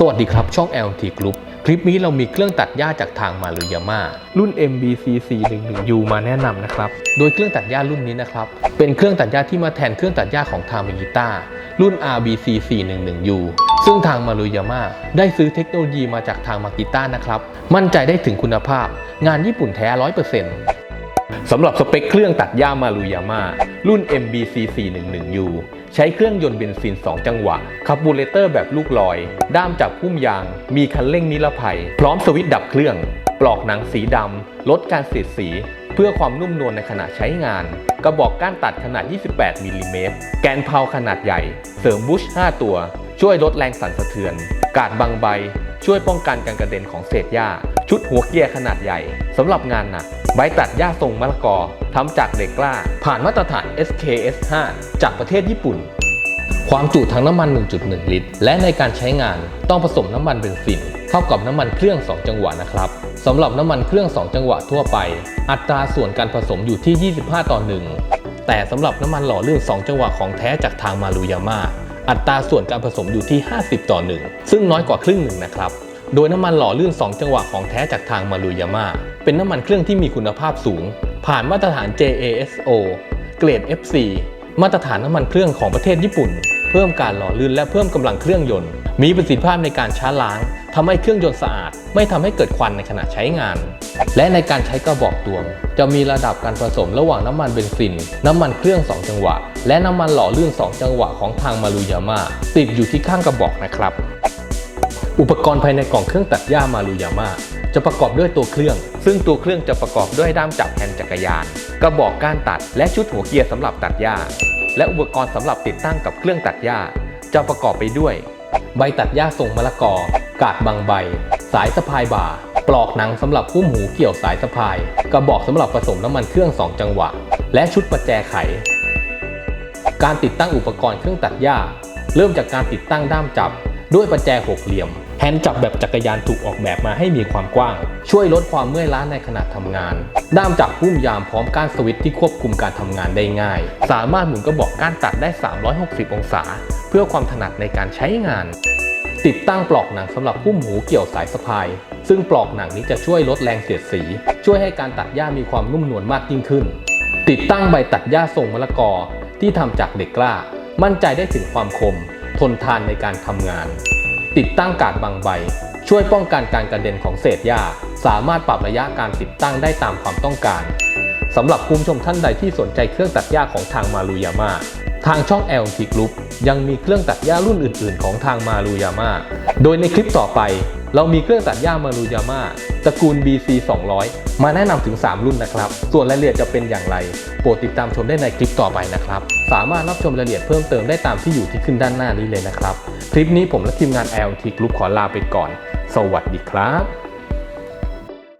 สวัสดีครับ ช่อง LT Group คลิปนี้เรามีเครื่องตัดหญ้าจากทางมารุยาม่ารุ่น MBC 411U มาแนะนำนะครับ โดยเครื่องตัดหญ้ารุ่นนี้นะครับ เป็นเครื่องตัดหญ้าที่มาแทนเครื่องตัดหญ้าของทางมิกิต้ารุ่น RBC 411U ซึ่งทางมารุยาม่าได้ซื้อเทคโนโลยีมาจากทางมากิต้านะครับ มั่นใจได้ถึงคุณภาพ งานญี่ปุ่นแท้ 100%สำหรับสเปคเครื่องตัดหญ้ามารุยาม่ารุ่น MBC 411U ใช้เครื่องยนต์เบนซิน 2 จังหวะคาร์บูเรเตอร์แบบลูกลอย ด้ามจับพุ่มยาง มีคันเร่งนิรภัย พร้อมสวิตช์ดับเครื่อง ปลอกหนังสีดำ ลดการเสียดสี เพื่อความนุ่มนวลในขณะใช้งาน กระบอกก้านตัดขนาด 28มิลลิเมตร แกนเพาขนาดใหญ่ เสริมบุช 5 ตัว ช่วยลดแรงสั่นสะเทือน กาดบางใบ ช่วยป้องกันการกระเด็นของเศษหญ้า ชุดหัวเกียร์ขนาดใหญ่สำหรับงานหนัก ใบตัดหญ้าทรงมะละกอทำจากเหล็กกล้า ผ่านมาตรฐาน SKS 5จากประเทศญี่ปุ่น ความจุถังน้ำมัน 1.1 ลิตร และในการใช้งานต้องผสมน้ำมันเบนซินเข้ากับน้ำมันเครื่อง 2 จังหวะนะครับสำหรับน้ำมันเครื่อง 2 จังหวะทั่วไป อัตราส่วนการผสมอยู่ที่ 25 ต่อ 1 แต่สำหรับน้ำมันหล่อลื่น 2 จังหวะของแท้จากทางมารุยาม่าอัตราส่วนการผสมอยู่ที่ 50 ต่อ 1 ซึ่งน้อยกว่าครึ่งหนึ่งนะครับ โดยน้ำมันหล่อลื่น 2 จังหวะของแท้จากทางมารุยาม่าเป็นน้ำมันเครื่องที่มีคุณภาพสูง ผ่านมาตรฐาน JASO เกรด FC มาตรฐานน้ำมันเครื่องของประเทศญี่ปุ่น เพิ่มการหล่อลื่นและเพิ่มกำลังเครื่องยนต์ มีประสิทธิภาพในการช้าล้างทำให้เครื่องยนต์สะอาด ไม่ทำให้เกิดควันในขณะใช้งาน และในการใช้กระบอกตวง จะมีระดับการผสมระหว่างน้ำมันเบนซิน น้ำมันเครื่อง 2 จังหวะ และน้ำมันหล่อลื่น 2 จังหวะของทางมารุยาม่าติดอยู่ที่ข้างกระบอกนะครับ อุปกรณ์ภายในกล่องเครื่องตัดหญ้ามารุยาม่าจะประกอบด้วยตัวเครื่อง ซึ่งตัวเครื่องจะประกอบด้วยด้ามจับแฮนด์จักรยานกระบอกก้านตัด และชุดหัวเกียร์สำหรับตัดหญ้า และอุปกรณ์สำหรับติดตั้งกับเครื่องตัดหญ้า จะประกอบไปด้วย ใบตัดหญ้าทรงมะละกอ กาดบางใบ สายสะพายบ่า ปลอกหนังสำหรับพุ่มหูเกี่ยวสายสะพาย กระบอกสำหรับผสมน้ำมันเครื่อง2จังหวะ และชุดประแจไข การติดตั้งอุปกรณ์เครื่องตัดหญ้า เริ่มจากการติดตั้งด้ามจับ ด้วยประแจหกเหลี่ยม แฮนด์จับแบบจักรยานถูกออกแบบมาให้มีความกว้าง ช่วยลดความเมื่อยล้าในขณะทำงาน ด้ามจับพุ่มยามพร้อมก้านสวิตช์ที่ควบคุมการทำงานได้ง่าย สามารถหมุนกระบอกก้านตัดได้ 360 องศา เพื่อความถนัดในการใช้งาน ติดตั้งปลอกหนังสำหรับพุ่มหูเกี่ยวสายสะพาย ซึ่งปลอกหนังนี้จะช่วยลดแรงเสียดสี ช่วยให้การตัดหญ้ามีความนุ่มนวลมากยิ่งขึ้น ติดตั้งใบตัดหญ้าทรงมะละกอที่ทำจากเหล็กกล้า มั่นใจได้ถึงความคม ทนทานในการทำงาน ติดตั้งกาดบางใบ ช่วยป้องกันการกระเด็นของเศษหญ้า สามารถปรับระยะการติดตั้งได้ตามความต้องการสำหรับคุณผู้ชมท่านใดที่สนใจเครื่องตัดหญ้าของทางมารุยาม่าทางช่อง LT Group ยังมีเครื่องตัดหญ้ารุ่นอื่น ๆ ของทางมารุยาม่าโดยในคลิปต่อไป เรามีเครื่องตัดหญ้ามารุยาม่า ตระกูล BC 200 มาแนะนำถึง 3 รุ่นนะครับ ส่วนรายละเอียดจะเป็นอย่างไร โปรดติดตามชมได้ในคลิปต่อไปนะครับ สามารถรับชมรายละเอียดเพิ่มเติมได้ตามที่อยู่ที่ขึ้นด้านหน้านี้เลยนะครับ คลิปนี้ผมและทีมงาน LT Group ขอลาไปก่อน สวัสดีครับ